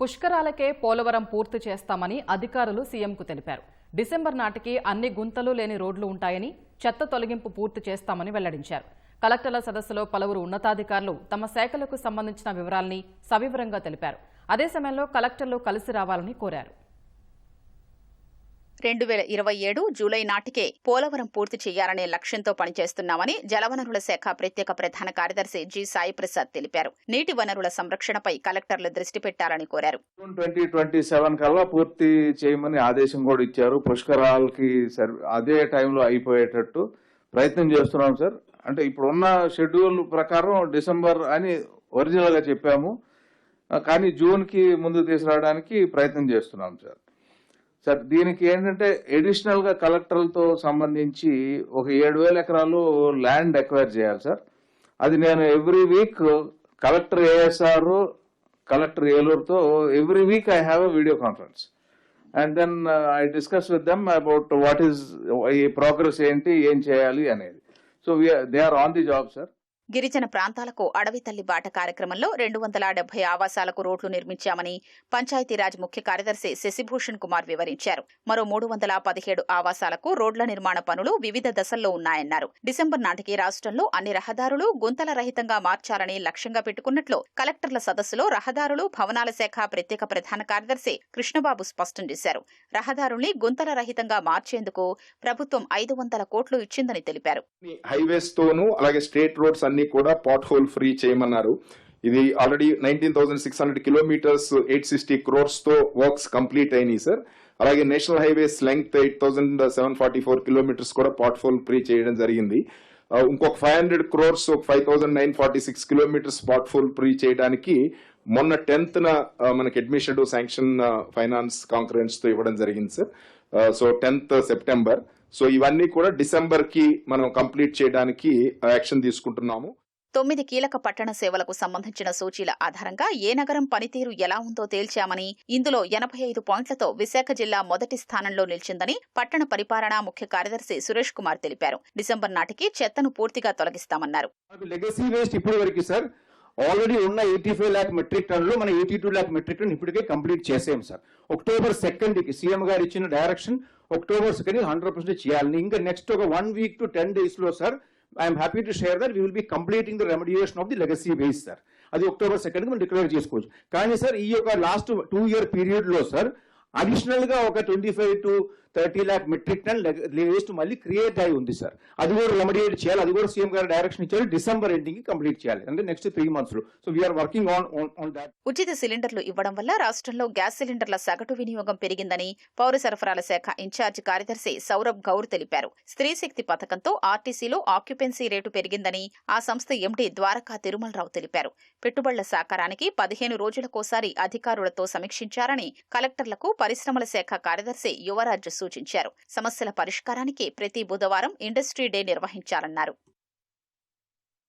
పుష్కరాలకే పోలవరం పూర్తి చేస్తామని అధికారులు సీఎంకు తెలిపారు. డిసెంబర్ నాటికి అన్ని గుంతలు లేని రోడ్లు ఉంటాయని చెత్త తొలగింపు పూర్తి చేస్తామని వెల్లడించారు. కలెక్టర్ల సదస్సులో పలువురు ఉన్నతాధికారులు తమ శాఖలకు సంబంధించిన వివరాల్ని సవివరంగా తెలిపారు. అదే సమయంలో కలెక్టర్లు కలిసి రావాలని కోరారు. రెండు వేల ఇరవై ఏడు జూలై నాటికే పోలవరం పూర్తి చేయాలనే లక్ష్యంతో పనిచేస్తున్నామని జలవనరుల శాఖ ప్రత్యేక ప్రధాన కార్యదర్శి జి సాయి ప్రసాద్ తెలిపారు. నీటి వనరుల సంరక్షణపై కలెక్టర్లు దృష్టి పెట్టాలని కోరారు. జూన్ ట్వంటీ ట్వంటీ సెవెన్ కల్లా పూర్తి చేయమని ఆదేశం కూడా ఇచ్చారు. పుష్కరాలకి అదే టైంలో అయిపోయేటట్టు ప్రయత్నం చేస్తున్నాం సార్. అంటే ఇప్పుడున్న షెడ్యూల్ ప్రకారం డిసెంబర్ అని ఒరిజినల్గా చెప్పాము కానీ జూన్కి ముందు తీసుకురావడానికి ప్రయత్నం చేస్తున్నాం సార్. సార్ దీనికి ఏంటంటే అడిషనల్గా కలెక్టర్లతో సంబంధించి ఒక ఏడు వేల ఎకరాలు ల్యాండ్ ఎక్వైర్ చేయాలి సార్. అది నేను every week collector ASR collector ఏలూరుతో every week I have a video conference and then I discuss with them about what is ఈ ప్రోగ్రెస్ ఏంటి ఏం చేయాలి అనేది. So they are on the job sir గిరిజన ప్రాంతాలకు అడవి తల్లి బాట కార్యక్రమంలో రెండు వందల డెబ్బై ఆవాసాలకు రోడ్లు నిర్మించామని పంచాయతీరాజ్ ముఖ్య కార్యదర్శి శశిభూషణ్ కుమార్ వివరించారు. మరో మూడు వందల పదిహేడు ఆవాసాలకు రోడ్ల నిర్మాణ పనులు వివిధ దశల్లో ఉన్నాయన్నారు. డిసెంబర్ నాటికి రాష్ట్రంలో అన్ని రహదారులు గుంతల రహితంగా మార్చాలని లక్ష్యంగా పెట్టుకున్నట్లు కలెక్టర్ల సదస్సులో రహదారులు భవనాల శాఖ ప్రత్యేక ప్రధాన కార్యదర్శి కృష్ణబాబు స్పష్టం చేశారు. రహదారుల్ని గుంతల రహితంగా మార్చేందుకు ప్రభుత్వం ఐదు వందల కోట్లు ఇచ్చిందని తెలిపారు. హైవేస్ అలాగే స్టేట్ రోడ్స్ అన్ని కూడా పాట్ హోల్ ఫ్రీ చేయమన్నారు. ఇది already nineteen thousand six hundred kilometres eight sixty క్రోర్స్తో works complete అయినాయి సార్ అలాగే national highways length eight thousand seven forty four kilometres కూడా పాట్ హోల్ ఫ్రీ చేయడం జరిగింది. ఇంకొక five hundred crores five thousand nine forty six kilometres pot hole free చేయడానికి మొన్న tenth మనకి admission మనకి శాంక్షన్ ఫైనాన్స్ కాన్ఫరెన్స్తో ఇవ్వడం జరిగింది sir so tenth September so ఇవన్నీ కూడా డిసెంబర్కి మనం కంప్లీట్ చేయడానికి యాక్షన్ తీసుకుంటున్నాము. తొమ్మిది కీలక పట్టణ సేవలకు సంబంధించిన సూచీల ఆధారంగా ఏ నగరం పనితీరు ఎలా ఉందో తేల్చామని ఇందులో ఎనభై ఐదు పాయింట్లతో విశాఖ జిల్లా మొదటి స్థానంలో నిలిచిందని పట్టణ పరిపాలన ముఖ్య కార్యదర్శి సురేష్ కుమార్ తెలిపారు. డిసెంబర్ నాటికి చెత్తను పూర్తిగా తొలగిస్తామన్నారు. మనకు లెగసీ వేస్ట్ ఇప్పటి వరకు సార్ ఆల్రెడీ ఉన్న ఎయిటీ ఫైవ్ ల్యాక్ మెట్రిక్ టన్నులు మన eighty two lakh metric ton ఇప్పటికే కంప్లీట్ చేసాం సార్. అక్టోబర్ సెకండ్కి సీఎం గారు ఇచ్చిన direction October second hundred percent చేయాలి. ఇంకా నెక్స్ట్ ఒక వన్ వీక్ టు టెన్ డేస్లో sir I'm happy to share that we will be completing the remediation of the legacy base sir అది October second మనం declare చేసుకోవచ్చు. కానీ సార్ ఈ యొక్క లాస్ట్ టూ ఇయర్ పీరియడ్లో సార్ అడిషనల్గా ఒక twenty five to thirty lakh metric ton waste మళ్ళీ క్రియేట్ అయి ఉంది సార్. అది కూడా రెమెడియేట్ చేయాలి. అది కూడా సీఎం గారు డైరెక్షన్ ఇచ్చారు. డిసెంబర్ ఎండింగ్ కంప్లీట్ చేయాలి. అంటే నెక్స్ట్ త్రీ మంత్స్లో. So we're working on on that ఉచిత సిలిండర్లు ఇవ్వడం వల్ల రాష్ట్రంలో గ్యాస్ సిలిండర్ల సగటు వినియోగం పెరిగిందని పౌర సరఫరాల శాఖ ఇన్ఛార్జి కార్యదర్శి సౌరభ్ గౌర్ తెలిపారు. స్త్రీ శక్తి పథకంతో ఆర్టీసీలో ఆక్యుపెన్సీ రేటు పెరిగిందని ఆ సంస్థ ఎండీ ద్వారకా తిరుమలరావు తెలిపారు. పెట్టుబడుల సాకారానికి పదిహేను రోజులకోసారి అధికారులతో సమీక్షించారని కలెక్టర్లకు పరిశ్రమల శాఖ కార్యదర్శి యువరాజ్ సూచించారు సూచించారు. సమస్యల పరిష్కారానికి ప్రతి బుధవారం ఇండస్ట్రీ డే నిర్వహించాలన్నారు.